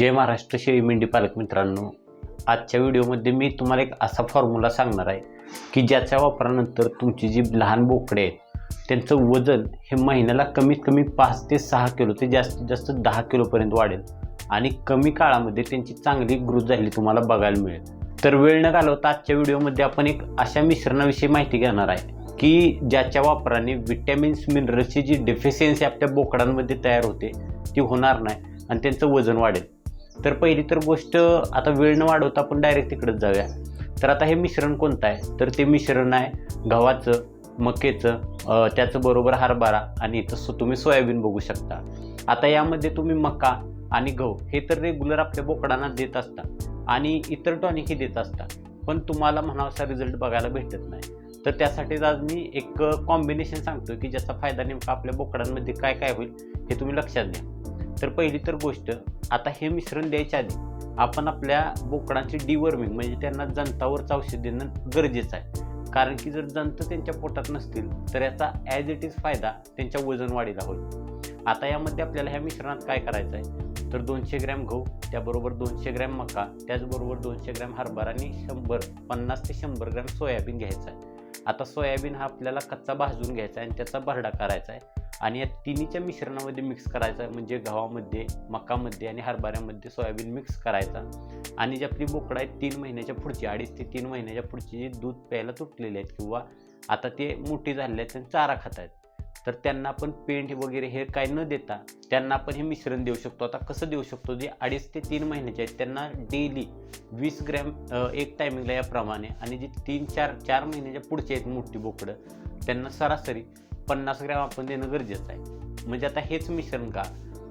जय महाराष्ट्र शेळी मेंढी पालक मित्रांनो. आजच्या व्हिडिओमध्ये मी तुम्हाला एक असा फॉर्म्युला सांगणार आहे की ज्याच्या वापरानंतर तुमची जी लहान बोकडे आहेत त्यांचं वजन हे महिन्याला कमीत कमी पाच ते सहा किलो ते जास्तीत जास्त दहा किलोपर्यंत वाढेल. आणि कमी काळामध्ये त्यांची चांगली ग्रोथ झाली तुम्हाला बघायला मिळेल. तर वेळ न घालवता आजच्या व्हिडिओमध्ये आपण एक अशा मिश्रणाविषयी माहिती घेणार आहे की ज्याच्या वापराने विटॅमिन्स मिनरल्सची जी डेफिशियन्सी आपल्या बोकडांमध्ये तयार होते ती होणार नाही आणि त्यांचं वजन वाढेल. तर पहिली तर गोष्ट आता वेळ न वाढवता आपण डायरेक्ट तिकडंच जाऊया. तर आता हे मिश्रण कोणतं आहे? तर ते मिश्रण आहे गव्हाचं मकेचं त्याचं बरोबर हरभरा आणि तसं तुम्ही सोयाबीन बघू शकता. आता यामध्ये तुम्ही मका आणि गहू हे तर रेग्युलर आपल्या बोकडांना देत असता आणि इतर टॉनिकही देत असता पण तुम्हाला म्हणावासा रिझल्ट बघायला भेटत नाही. तर त्यासाठीच आज मी एक कॉम्बिनेशन सांगतो की ज्याचा फायदा नेमका आपल्या बोकडांमध्ये काय काय होईल हे तुम्ही लक्षात घ्या. तर पहिली तर गोष्ट आता हे मिश्रण द्यायच्या आधी आपण आपल्या बोकडांची डिवर्मिंग म्हणजे त्यांना जंतावरचं औषध देणं गरजेचं आहे. कारण की जर जंत त्यांच्या पोटात नसतील तर याचा ॲज इट इज फायदा त्यांच्या वजन वाढीला होईल. आता यामध्ये आपल्याला ह्या मिश्रणात काय करायचं आहे? तर दोनशे ग्रॅम गहू त्याबरोबर दोनशे ग्रॅम मका त्याचबरोबर दोनशे ग्रॅम हरभरा आणि शंभर पन्नास ते शंभर ग्रॅम सोयाबीन घ्यायचं आहे. आता सोयाबीन हा आपल्याला कच्चा भाजून घ्यायचा आहे आणि त्याचा भरडा करायचा आहे. आणि या तिन्हीच्या मिश्रणामध्ये मिक्स करायचा म्हणजे गव्हामध्ये मकामध्ये आणि हरभऱ्यामध्ये सोयाबीन मिक्स करायचा. आणि जी आपली बोकडं आहेत तीन महिन्याच्या पुढची अडीच ते तीन महिन्याच्या पुढची जी दूध प्यायला तुटलेली आहेत किंवा आता ते मोठी झालेले आहेत आणि चारा खात आहेत तर त्यांना आपण पेंट वगैरे हे काय न देता त्यांना आपण हे मिश्रण देऊ शकतो. आता कसं देऊ शकतो? जे अडीच ते तीन महिन्याचे आहेत त्यांना डेली वीस ग्रॅम एक टायमिंगला याप्रमाणे आणि जे तीन चार चार महिन्याच्या पुढचे आहेत मोठी बोकडं त्यांना सरासरी पन्नास ग्रॅम आपण देणं गरजेचं आहे. म्हणजे आता हेच मिश्रण का?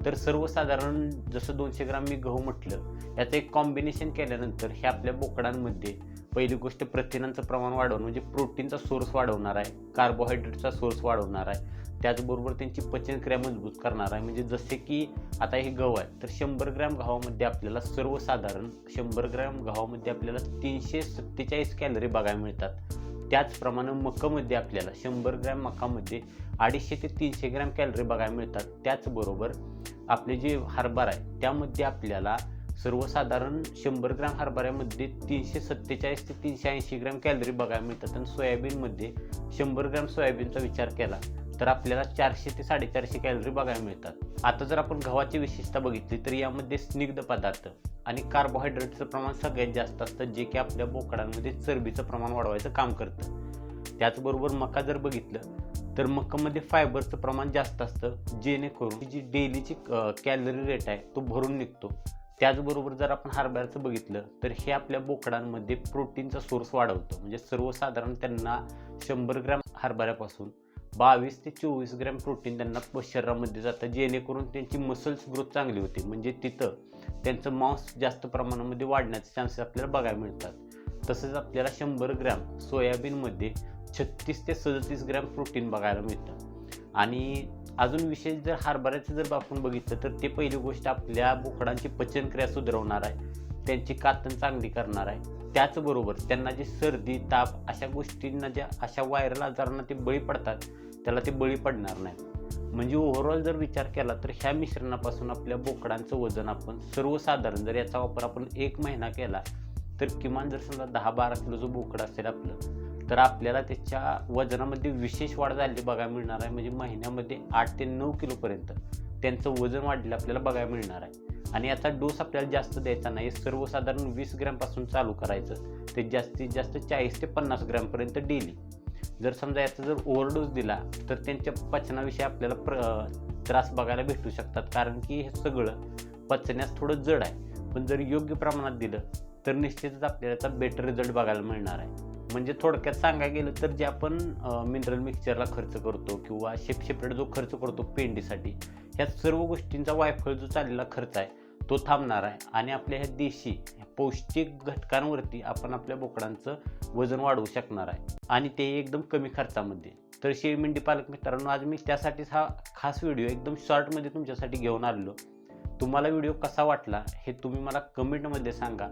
तर सर्वसाधारण जसं दोनशे ग्राम मी गहू म्हटलं याचं एक कॉम्बिनेशन केल्यानंतर हे आपल्या बोकडांमध्ये पहिली गोष्ट प्रथिनांचं प्रमाण वाढवणं म्हणजे प्रोटीनचा सोर्स वाढवणार आहे कार्बोहायड्रेटचा सोर्स वाढवणार आहे. त्याचबरोबर त्यांची पचनक्रिया मजबूत करणार आहे. म्हणजे जसे की आता हे गहू आहे तर शंभर ग्रॅम गव्हामध्ये आपल्याला सर्वसाधारण शंभर ग्रॅम गव्हामध्ये आपल्याला तीनशे सत्तेचाळीस कॅलरी बघायला मिळतात. त्याचप्रमाणे मकामध्ये आपल्याला शंभर ग्रॅम मकामध्ये अडीचशे ते तीनशे ग्रॅम कॅलरी बघायला मिळतात. त्याचबरोबर आपले जे हरभरा आहे त्यामध्ये आपल्याला सर्वसाधारण शंभर ग्रॅम हरभऱ्यामध्ये तीनशे सत्तेचाळीस ते तीनशे ऐंशी ग्रॅम कॅलरी बघायला मिळतात. आणि सोयाबीनमध्ये शंभर ग्रॅम सोयाबीनचा विचार केला तर आपल्याला चारशे ते साडेचारशे कॅलरी बघायला मिळतात. आता जर आपण गव्हाची विशेषता बघितली तर यामध्ये स्निग्ध पदार्थ आणि कार्बोहायड्रेटचं प्रमाण सगळ्यात जास्त असतं जे की आपल्या बोकडांमध्ये चरबीचं प्रमाण वाढवायचं काम करतं. त्याचबरोबर मका जर बघितलं तर मकामध्ये फायबरचं प्रमाण जास्त असतं जेणेकरून जी डेलीची कॅलरी रेट आहे तो भरून निघतो. त्याचबरोबर जर आपण हरभऱ्याचं बघितलं तर हे आपल्या बोकडांमध्ये प्रोटीनचा सोर्स वाढवतं. म्हणजे सर्वसाधारण त्यांना शंभर ग्रॅम हरभऱ्यापासून बावीस ते चोवीस ग्रॅम प्रोटीन त्यांना शरीरामध्ये जातं जेणेकरून त्यांची मसल्स ग्रोथ चांगली होते. म्हणजे तिथं त्यांचं मांस जास्त प्रमाणामध्ये वाढण्याचे चान्सेस आपल्याला बघायला मिळतात. तसंच आपल्याला शंभर ग्रॅम सोयाबीनमध्ये छत्तीस ते सदतीस ग्रॅम प्रोटीन बघायला मिळतं. आणि अजून विशेष जर हरभऱ्याचं जर आपण बघितलं तर ते पहिली गोष्ट आपल्या बोकडांची पचनक्रिया सुधारवणार आहे. त्यांची कातन चांगली करणार आहे. त्याचबरोबर त्यांना जे सर्दी ताप अशा गोष्टींना ज्या अशा व्हायरल आजारांना ते बळी पडतात त्याला ते बळी पडणार नाही. म्हणजे ओव्हरऑल जर विचार केला तर ह्या मिश्रणापासून आपल्या बोकडांचं वजन आपण सर्वसाधारण जर याचा वापर आपण एक महिना केला तर किमान जर समजा दहा बारा किलो जो बोकड असेल आपलं तर आपल्याला त्याच्या वजनामध्ये विशेष वाढ झालेली बघायला मिळणार आहे. म्हणजे महिन्यामध्ये आठ ते नऊ किलोपर्यंत त्यांचं वजन वाढलेलं आपल्याला बघायला मिळणार आहे. आणि याचा डोस आपल्याला जास्त द्यायचा नाही. सर्वसाधारण वीस ग्रॅमपासून चालू करायचं. ते जास्तीत जास्त चाळीस ते पन्नास ग्रॅमपर्यंत डेली. जर समजा याचा जर ओव्हरडोस दिला तर त्यांच्या पचनाविषयी आपल्याला प्र त्रास बघायला भेटू शकतात. कारण की हे सगळं पचण्यास थोडं जड आहे. पण जर योग्य प्रमाणात दिलं तर निश्चितच आपल्याला याचा बेटर रिझल्ट बघायला मिळणार आहे. म्हणजे थोडक्यात सांगायला गेलं तर जे आपण मिनरल मिक्सचरला खर्च करतो किंवा शेप जो खर्च करतो पेंडीसाठी ह्या सर्व गोष्टींचा वायफळ जो चाललेला खर्च आहे तो थांबणार आहे. आणि आपल्या ह्या देशी पौष्टिक घटकांवरती आपण आपल्या बोकडांचं वजन वाढवू शकणार आहे. आणि ते एकदम कमी खर्चामध्ये. तर शेळी मेंढी पालक मित्रांनो आज मी त्यासाठीच हा खास व्हिडिओ एकदम शॉर्टमध्ये तुमच्यासाठी घेऊन आलेलो. तुम्हाला व्हिडिओ कसा वाटला हे तुम्ही मला कमेंटमध्ये सांगा.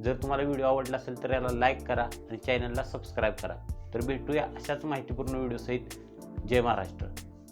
जर तुम्हाला व्हिडिओ आवडला असेल तर याला लाईक करा आणि चॅनलला सबस्क्राईब करा. तर भेटूया अशाच माहितीपूर्ण व्हिडिओसहित जय महाराष्ट्र.